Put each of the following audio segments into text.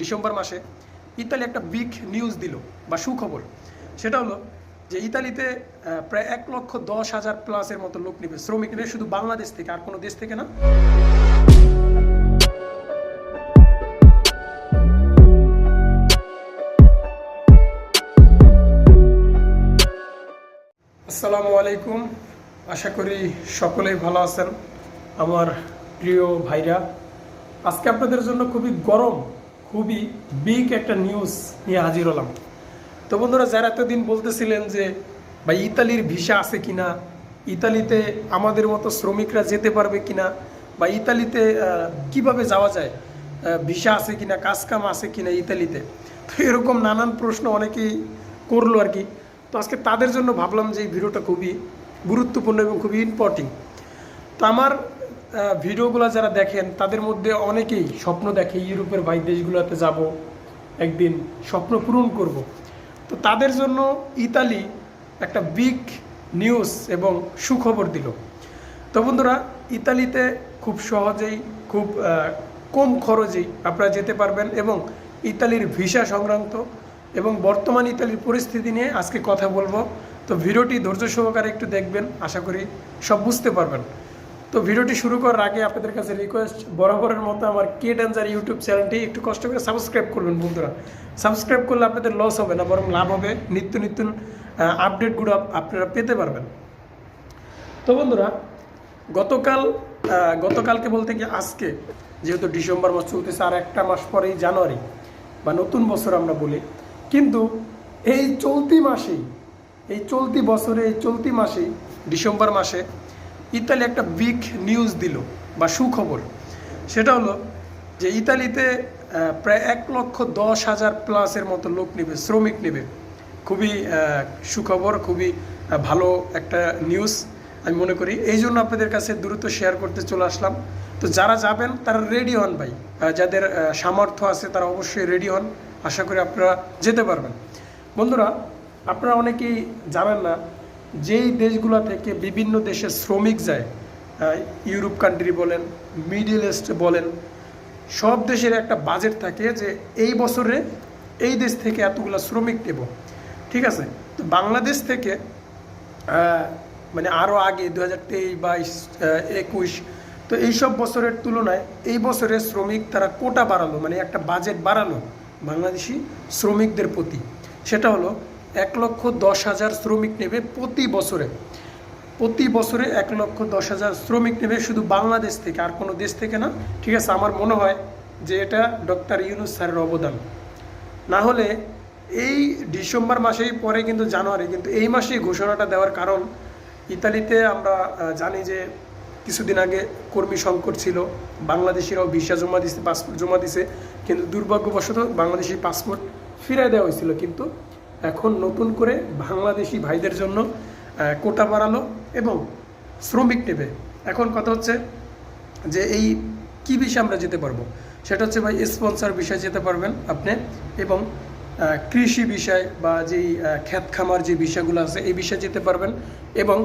December মাসে Italy একটা big news দিল বা সুখবর। সেটা হলো যে ইতালিতে প্রায় এক লক্ষ দশ হাজার প্লাসের মতো লোক নেবে, শ্রমিক নেবে, শুধু বাংলাদেশ থেকে, আর কোনো দেশ থেকে না। আসসালামু আলাইকুম। আশা করি সকলেই ভালো আছেন। আমার প্রিয় ভাইরা, আজকে আপনাদের জন্য খুবই গরম খুবই বিগ একটা নিউজ নিয়ে হাজির হলাম। তো বন্ধুরা, যারা এতদিন বলতেছিলেন যে, ভাই, ইতালির ভিসা আছে কিনা? ইতালিতে আমাদের মতো শ্রমিকরা যেতে পারবে কিনা? বা ইতালিতে কীভাবে যাওয়া যায়? ভিসা আছে কিনা? কাজ কাম আছে কিনা ইতালিতে? তো এরকম নানান প্রশ্ন অনেকেই করল আর কি। তো আজকে তাদের জন্য ভাবলাম যে এই ভিডিওটা খুবই গুরুত্বপূর্ণ এবং খুবই ইম্পর্টেন্ট তো আমার ভিডিওগুলো যারা দেখেন, তাদের মধ্যে অনেকেই স্বপ্ন দেখে ইউরোপের ভাই দেশগুলোতে যাব, একদিন স্বপ্ন পূরণ করব। তো তাদের জন্য ইতালি একটা বিগ নিউজ এবং সুখবর দিল। তো বন্ধুরা, ইতালিতে খুব সহজেই, খুব কম খরচেই আপনারা যেতে পারবেন এবং ইতালির ভিসা সংক্রান্ত এবং বর্তমান ইতালির পরিস্থিতি নিয়ে আজকে কথা বলব। তো ভিডিওটি ধৈর্য সহকারে একটু দেখবেন, আশা করি সব বুঝতে পারবেন। তো ভিডিওটি শুরু করার আগে আপনাদের কাছে রিকোয়েস্ট বরাবরের মতো আমার কে ডেঞ্জার ইউটিউব চ্যানেলটি একটু কষ্ট করে সাবস্ক্রাইব করবেন বন্ধুরা। সাবস্ক্রাইব করলে আপনাদের লস হবে না, বরং লাভ হবে। নিত্য নিত্য আপডেটগুলো আপনারা পেতে পারবেন। তো বন্ধুরা, গতকাল গতকালকে বলতে কি আজকে, যেহেতু ডিসেম্বর মাস চলতেছে আর একটা মাস পরেই জানুয়ারি, বা নতুন বছর আমরা বলি, কিন্তু এই চলতি মাসেই, এই চলতি বছরে, এই চলতি মাসেই, ডিসেম্বর মাসে ইতালি একটা বিগ নিউজ দিল, বা সুখবর। সেটা হলো যে ইতালিতে প্রায় এক লক্ষ দশ হাজার প্লাসের মতো লোক নেবে, শ্রমিক নেবে। খুবই সুখবর, খুবই ভালো একটা নিউজ আমি মনে করি। এই জন্য আপনাদের কাছে দ্রুত শেয়ার করতে চলে আসলাম। তো যারা যাবেন, তারা রেডি হন ভাই। যাদের সামর্থ্য আছে, তারা অবশ্যই রেডি হন। আশা করি আপনারা যেতে পারবেন। বন্ধুরা, আপনারা অনেকেই জানেন না যেই দেশগুলো থেকে বিভিন্ন দেশে শ্রমিক যায় ইউরোপ কান্ট্রি বলেন মিডিল ইস্ট বলেন, সব দেশের একটা বাজেট থাকে যে এই বছরে এই দেশ থেকে এতগুলো শ্রমিক নেব। ঠিক আছে? তো বাংলাদেশ থেকে মানে আরও আগে দু হাজার তেইশ বাইশ একুশ, তো এইসব বছরের তুলনায় এই বছরে শ্রমিক তারা কোটা বাড়ালো মানে একটা বাজেট বাড়ালো বাংলাদেশি শ্রমিকদের প্রতি। সেটা হলো এক লক্ষ দশ হাজার শ্রমিক নেবে প্রতি বছরে। প্রতি বছরে এক লক্ষ দশ হাজার শ্রমিক নেবে শুধু বাংলাদেশ থেকে, আর কোনো দেশ থেকে না। ঠিক আছে, আমার মনে হয় যে এটা ডক্টর ইউনুস স্যারের অবদান। না হলে এই ডিসেম্বর মাসেই, পরে কিন্তু জানুয়ারি, কিন্তু এই মাসেই ঘোষণাটা দেওয়ার কারণ, ইতালিতে আমরা জানি যে কিছুদিন আগে কর্মী সংকট ছিল, বাংলাদেশিরাও ভিসা জমা দিছে, পাসপোর্ট জমা দিছে, কিন্তু দুর্ভাগ্যবশত বাংলাদেশি পাসপোর্ট ফিরিয়ে দেওয়া হয়েছিল, কিন্তু এখন নতুন করে বাংলাদেশি ভাইদের জন্য কোটা বাড়ালো এবং শ্রমিক নেবে। এখন কথা হচ্ছে যে এই কি বিষয়ে আমরা যেতে পারব? সেটা হচ্ছে ভাই স্পন্সর বিষয়ে যেতে পারবেন আপনি এবং কৃষি বিষয় বা যেই ক্ষেত খামার যে বিষয়গুলো আছে এই বিষয়ে যেতে পারবেন এবং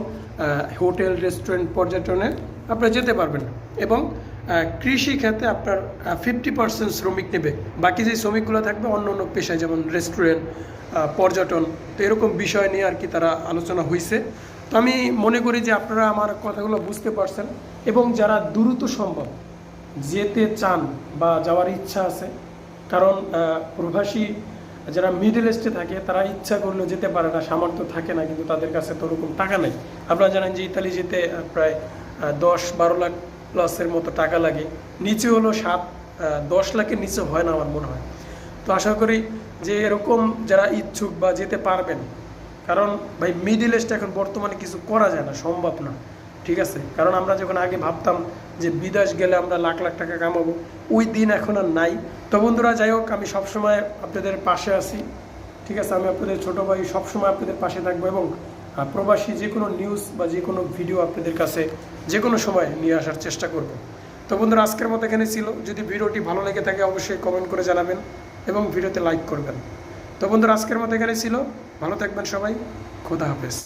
হোটেল, রেস্টুরেন্ট, পর্যটনে আপনারা যেতে পারবেন এবং কৃষি খাতে আপনার ফিফটি পার্সেন্ট শ্রমিক নেবে। বাকি যে শ্রমিকগুলো থাকবে, অন্য অন্য পেশায়, যেমন রেস্টুরেন্ট পর্যটন, তো এরকম বিষয় নিয়ে আর কি তারা আলোচনা হয়েছে তো আমি মনে করি যে আপনারা আমার কথাগুলো বুঝতে পারছেন এবং যারা দ্রুত সম্ভব যেতে চান বা যাওয়ার ইচ্ছা আছে, কারণ প্রবাসী যারা মিডল ইস্টে থাকে, তারা ইচ্ছা করলেও যেতে পারে না, সামর্থ্য থাকে না, কিন্তু তাদের কাছে তো ওরকম টাকা নেই। আপনারা জানেন যে ইতালি যেতে প্রায় দশ বারো লাখ প্লাসের মতো টাকা লাগে। নিচে হলো সাত দশ লাখের নিচে হয় না আমার মনে হয়। তো আশা করি যে এরকম যারা ইচ্ছুক বা যেতে পারবেন, কারণ ভাই মিডিল ইস্টে এখন বর্তমানে কিছু করা যায় না, সম্ভব না। ঠিক আছে? কারণ আমরা যখন আগে ভাবতাম যে বিদেশ গেলে আমরা লাখ লাখ টাকা কামাবো, ওই দিন এখন আর নাই। তো বন্ধুরা, যাই হোক, আমি সবসময় আপনাদের পাশে আছি। ঠিক আছে? আমি আপনাদের ছোটো ভাই সবসময় আপনাদের পাশে থাকব এবং প্রবাসী যে কোনো নিউজ বা যে কোনো ভিডিও আপনাদের কাছে যে কোনো সময় নিয়ে আসার চেষ্টা করব। তো বন্ধুরা, আজকের মতো এখানে ছিল। যদি ভিডিওটি ভালো লেগে থাকে, অবশ্যই কমেন্ট করে জানাবেন এবং ভিডিওতে লাইক করবেন। তো বন্ধুরা, আজকের মতো এখানে ছিল। ভালো থাকবেন সবাই। খোদা হাফেজ।